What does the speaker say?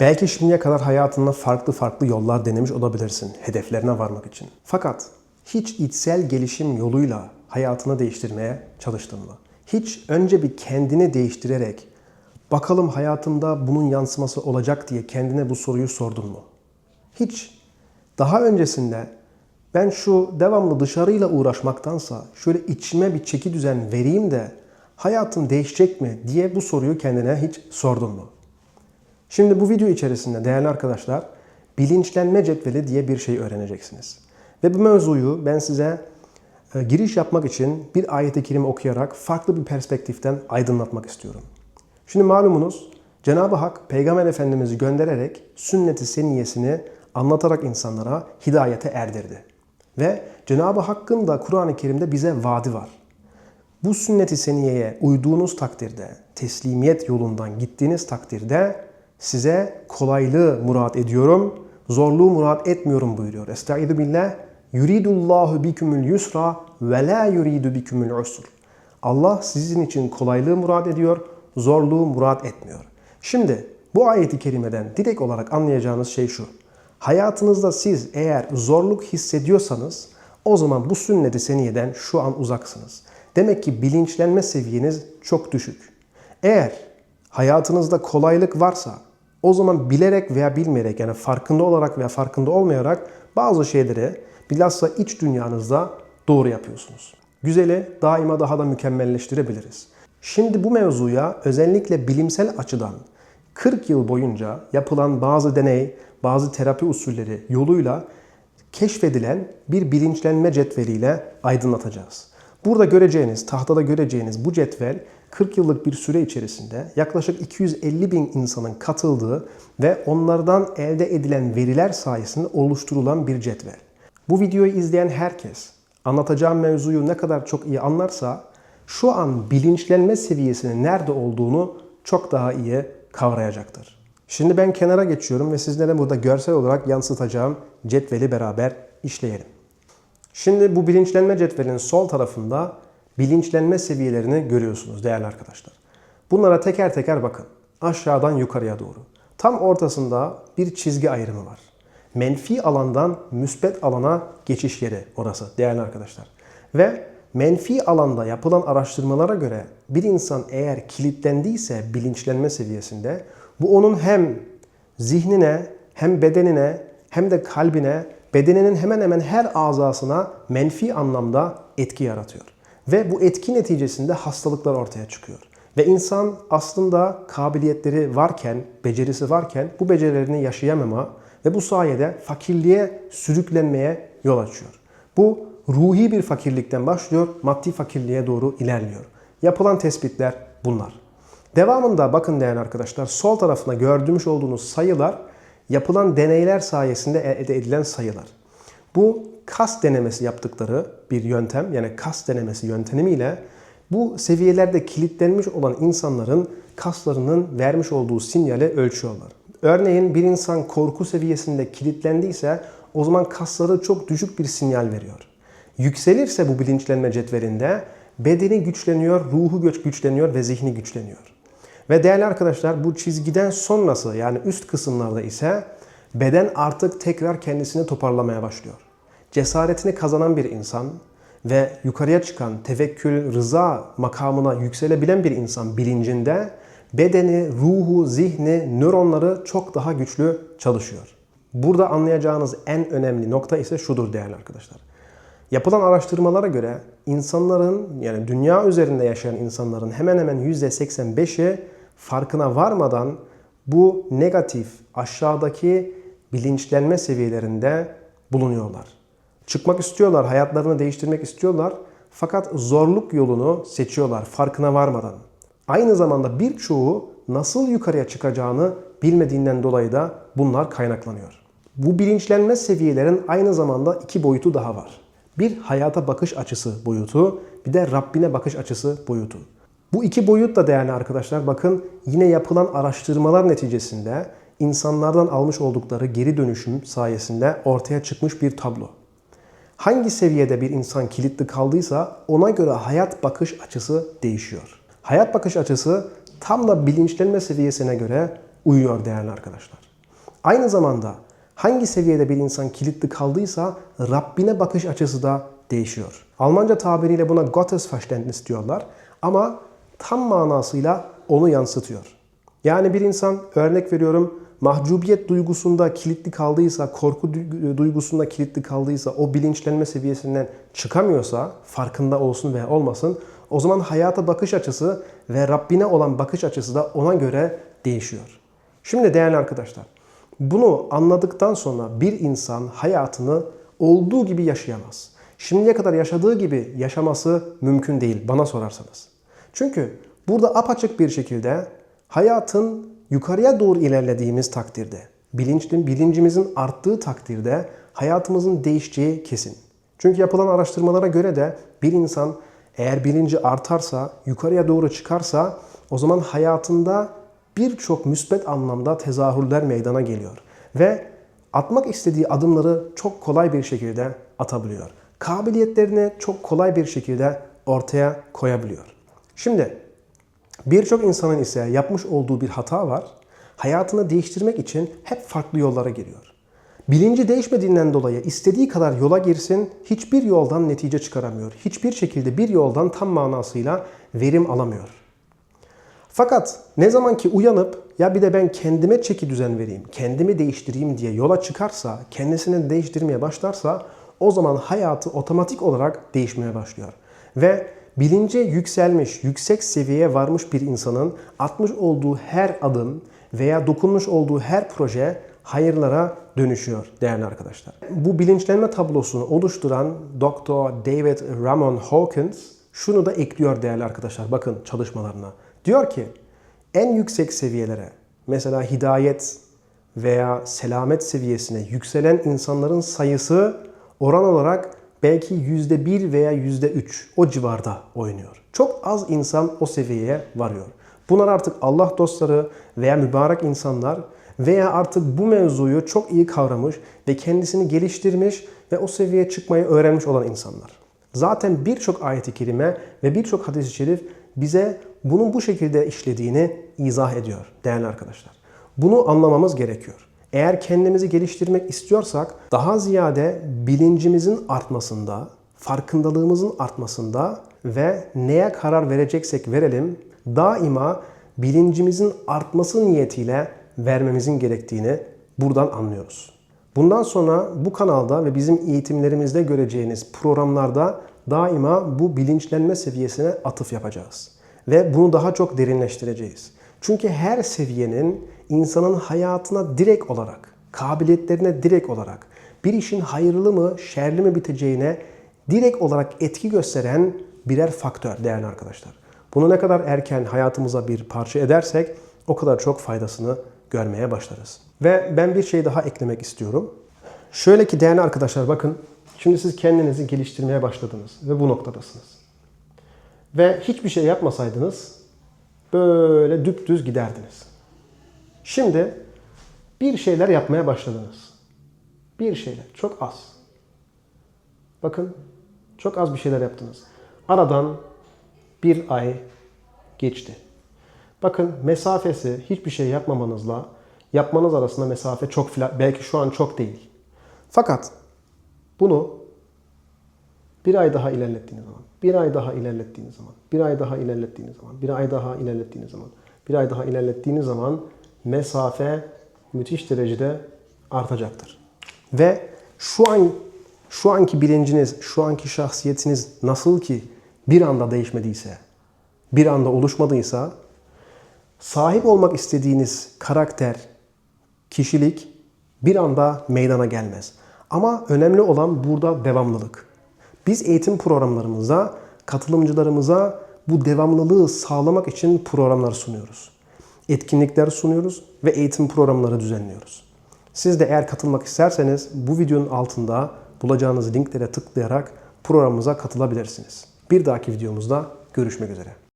Belki şimdiye kadar hayatında farklı farklı yollar denemiş olabilirsin hedeflerine varmak için. Fakat hiç içsel gelişim yoluyla hayatını değiştirmeye çalıştın mı? Hiç önce bir kendini değiştirerek bakalım hayatımda bunun yansıması olacak diye kendine bu soruyu sordun mu? Hiç. Daha öncesinde ben şu devamlı dışarıyla uğraşmaktansa şöyle içime bir çeki düzen vereyim de hayatım değişecek mi diye bu soruyu kendine hiç sordun mu? Şimdi bu video içerisinde değerli arkadaşlar bilinçlenme cetveli diye bir şey öğreneceksiniz. Ve bu mevzuyu ben size e, giriş yapmak için bir ayet-i kerime okuyarak farklı bir perspektiften aydınlatmak istiyorum. Şimdi malumunuz Cenab-ı Hak Peygamber Efendimiz'i göndererek sünnet-i seniyesini anlatarak insanlara hidayete erdirdi. Ve Cenab-ı Hakk'ın da Kur'an-ı Kerim'de bize vaadi var. Bu sünnet-i seniyeye uyduğunuz takdirde, teslimiyet yolundan gittiğiniz takdirde size kolaylığı murat ediyorum, zorluğu murat etmiyorum buyuruyor. Estaizu billah. Yuridullahu bikumul yusra ve la yuridu bikumul usr. Allah sizin için kolaylığı murat ediyor, zorluğu murat etmiyor. Şimdi bu ayeti kerimeden direkt olarak anlayacağınız şey şu. Hayatınızda siz eğer zorluk hissediyorsanız o zaman bu sünnet-i seniyeden şu an uzaksınız. Demek ki bilinçlenme seviyeniz çok düşük. Eğer hayatınızda kolaylık varsa o zaman bilerek veya bilmeyerek yani farkında olarak veya farkında olmayarak bazı şeyleri bilhassa iç dünyanızda doğru yapıyorsunuz. Güzeli daima daha da mükemmelleştirebiliriz. Şimdi bu mevzuya özellikle bilimsel açıdan 40 yıl boyunca yapılan bazı deney, bazı terapi usulleri yoluyla keşfedilen bir bilinçlenme cetveliyle aydınlatacağız. Burada göreceğiniz, tahtada göreceğiniz bu cetvel 40 yıllık bir süre içerisinde yaklaşık 250 bin insanın katıldığı ve onlardan elde edilen veriler sayesinde oluşturulan bir cetvel. Bu videoyu izleyen herkes anlatacağım mevzuyu ne kadar çok iyi anlarsa şu an bilinçlenme seviyesinin nerede olduğunu çok daha iyi kavrayacaktır. Şimdi ben kenara geçiyorum ve sizlere burada görsel olarak yansıtacağım cetveli beraber işleyelim. Şimdi bu bilinçlenme cetvelinin sol tarafında bilinçlenme seviyelerini görüyorsunuz değerli arkadaşlar. Bunlara teker teker bakın. Aşağıdan yukarıya doğru. Tam ortasında bir çizgi ayrımı var. Menfi alandan müsbet alana geçiş yeri orası değerli arkadaşlar. Ve menfi alanda yapılan araştırmalara göre bir insan eğer kilitlendiyse bilinçlenme seviyesinde bu onun hem zihnine hem bedenine hem de kalbine bedeninin hemen hemen her azasına menfi anlamda etki yaratıyor. Ve bu etki neticesinde hastalıklar ortaya çıkıyor. Ve insan aslında kabiliyetleri varken, becerisi varken bu becerilerini yaşayamama ve bu sayede fakirliğe sürüklenmeye yol açıyor. Bu ruhi bir fakirlikten başlıyor, maddi fakirliğe doğru ilerliyor. Yapılan tespitler bunlar. Devamında bakın değerli arkadaşlar sol tarafına gördüğümüz olduğunuz sayılar yapılan deneyler sayesinde elde edilen sayılar. Bu kas denemesi yaptıkları bir yöntem yani kas denemesi yöntemiyle bu seviyelerde kilitlenmiş olan insanların kaslarının vermiş olduğu sinyali ölçüyorlar. Örneğin bir insan korku seviyesinde kilitlendiyse o zaman kasları çok düşük bir sinyal veriyor. Yükselirse bu bilinçlenme cetvelinde bedeni güçleniyor, ruhu güçleniyor ve zihni güçleniyor. Ve değerli arkadaşlar bu çizgiden sonrası yani üst kısımlarda ise beden artık tekrar kendisini toparlamaya başlıyor. Cesaretini kazanan bir insan ve yukarıya çıkan tevekkül, rıza makamına yükselebilen bir insan bilincinde bedeni, ruhu, zihni, nöronları çok daha güçlü çalışıyor. Burada anlayacağınız en önemli nokta ise şudur değerli arkadaşlar. Yapılan araştırmalara göre insanların yani dünya üzerinde yaşayan insanların hemen hemen %85'i farkına varmadan bu negatif aşağıdaki bilinçlenme seviyelerinde bulunuyorlar. Çıkmak istiyorlar, hayatlarını değiştirmek istiyorlar fakat zorluk yolunu seçiyorlar farkına varmadan. Aynı zamanda birçoğu nasıl yukarıya çıkacağını bilmediğinden dolayı da bunlar kaynaklanıyor. Bu bilinçlenme seviyelerin aynı zamanda iki boyutu daha var. Bir hayata bakış açısı boyutu, bir de Rabbine bakış açısı boyutu. Bu iki boyut da değerli arkadaşlar bakın yine yapılan araştırmalar neticesinde insanlardan almış oldukları geri dönüşüm sayesinde ortaya çıkmış bir tablo. Hangi seviyede bir insan kilitli kaldıysa ona göre hayat bakış açısı değişiyor. Hayat bakış açısı tam da bilinçlenme seviyesine göre uyuyor değerli arkadaşlar. Aynı zamanda hangi seviyede bir insan kilitli kaldıysa Rabbine bakış açısı da değişiyor. Almanca tabiriyle buna Gottesverständnis diyorlar ama tam manasıyla onu yansıtıyor. Yani bir insan örnek veriyorum mahcubiyet duygusunda kilitli kaldıysa, korku du- duygusunda kilitli kaldıysa, o bilinçlenme seviyesinden çıkamıyorsa, farkında olsun veya olmasın, o zaman hayata bakış açısı ve Rabbine olan bakış açısı da ona göre değişiyor. Şimdi değerli arkadaşlar, bunu anladıktan sonra bir insan hayatını olduğu gibi yaşayamaz. Şimdiye kadar yaşadığı gibi yaşaması mümkün değil bana sorarsanız. Çünkü burada apaçık bir şekilde hayatın yukarıya doğru ilerlediğimiz takdirde, bilinçli, bilincimizin arttığı takdirde hayatımızın değişeceği kesin. Çünkü yapılan araştırmalara göre de bir insan eğer bilinci artarsa, yukarıya doğru çıkarsa o zaman hayatında birçok müsbet anlamda tezahürler meydana geliyor. Ve atmak istediği adımları çok kolay bir şekilde atabiliyor. Kabiliyetlerini çok kolay bir şekilde ortaya koyabiliyor. Şimdi birçok insanın ise yapmış olduğu bir hata var. Hayatını değiştirmek için hep farklı yollara giriyor. Bilinci değişmediğinden dolayı istediği kadar yola girsin, hiçbir yoldan netice çıkaramıyor. Hiçbir şekilde bir yoldan tam manasıyla verim alamıyor. Fakat ne zaman ki uyanıp ya bir de ben kendime çeki düzen vereyim, kendimi değiştireyim diye yola çıkarsa, kendisini değiştirmeye başlarsa o zaman hayatı otomatik olarak değişmeye başlıyor. Ve bilince yükselmiş, yüksek seviyeye varmış bir insanın atmış olduğu her adım veya dokunmuş olduğu her proje hayırlara dönüşüyor değerli arkadaşlar. Bu bilinçlenme tablosunu oluşturan Dr. David Ramon Hawkins şunu da ekliyor değerli arkadaşlar bakın çalışmalarına. Diyor ki en yüksek seviyelere mesela hidayet veya selamet seviyesine yükselen insanların sayısı oran olarak belki %1 veya %3 o civarda oynuyor. Çok az insan o seviyeye varıyor. Bunlar artık Allah dostları veya mübarek insanlar veya artık bu mevzuyu çok iyi kavramış ve kendisini geliştirmiş ve o seviyeye çıkmayı öğrenmiş olan insanlar. Zaten birçok ayet-i kerime ve birçok hadis-i şerif bize bunun bu şekilde işlediğini izah ediyor değerli arkadaşlar. Bunu anlamamız gerekiyor. Eğer kendimizi geliştirmek istiyorsak daha ziyade bilincimizin artmasında, farkındalığımızın artmasında ve neye karar vereceksek verelim daima bilincimizin artması niyetiyle vermemizin gerektiğini buradan anlıyoruz. Bundan sonra bu kanalda ve bizim eğitimlerimizde göreceğiniz programlarda daima bu bilinçlenme seviyesine atıf yapacağız. Ve bunu daha çok derinleştireceğiz. Çünkü her seviyenin insanın hayatına direkt olarak, kabiliyetlerine direkt olarak, bir işin hayırlı mı, şerli mi biteceğine direkt olarak etki gösteren birer faktör değerli arkadaşlar. Bunu ne kadar erken hayatımıza bir parça edersek o kadar çok faydasını görmeye başlarız. Ve ben bir şey daha eklemek istiyorum. Şöyle ki değerli arkadaşlar bakın şimdi siz kendinizi geliştirmeye başladınız ve bu noktadasınız. Ve hiçbir şey yapmasaydınız böyle düpdüz giderdiniz. Şimdi bir şeyler yapmaya başladınız. Bir şeyler, çok az. Bakın, çok az bir şeyler yaptınız. Aradan bir ay geçti. Bakın mesafesi hiçbir şey yapmamanızla yapmanız arasında mesafe çok belki şu an çok değil. Fakat bunu bir ay daha ilerlettiğiniz zaman, bir ay daha ilerlettiğiniz zaman, bir ay daha ilerlettiğiniz zaman, bir ay daha ilerlettiğiniz zaman, bir ay daha ilerlettiğiniz zaman mesafe müthiş derecede artacaktır. Ve şu an şu anki bilinciniz, şu anki şahsiyetiniz nasıl ki bir anda değişmediyse, bir anda oluşmadıysa sahip olmak istediğiniz karakter, kişilik bir anda meydana gelmez. Ama önemli olan burada devamlılık. Biz eğitim programlarımıza, katılımcılarımıza bu devamlılığı sağlamak için programlar sunuyoruz. Etkinlikler sunuyoruz ve eğitim programları düzenliyoruz. Siz de eğer katılmak isterseniz bu videonun altında bulacağınız linklere tıklayarak programımıza katılabilirsiniz. Bir dahaki videomuzda görüşmek üzere.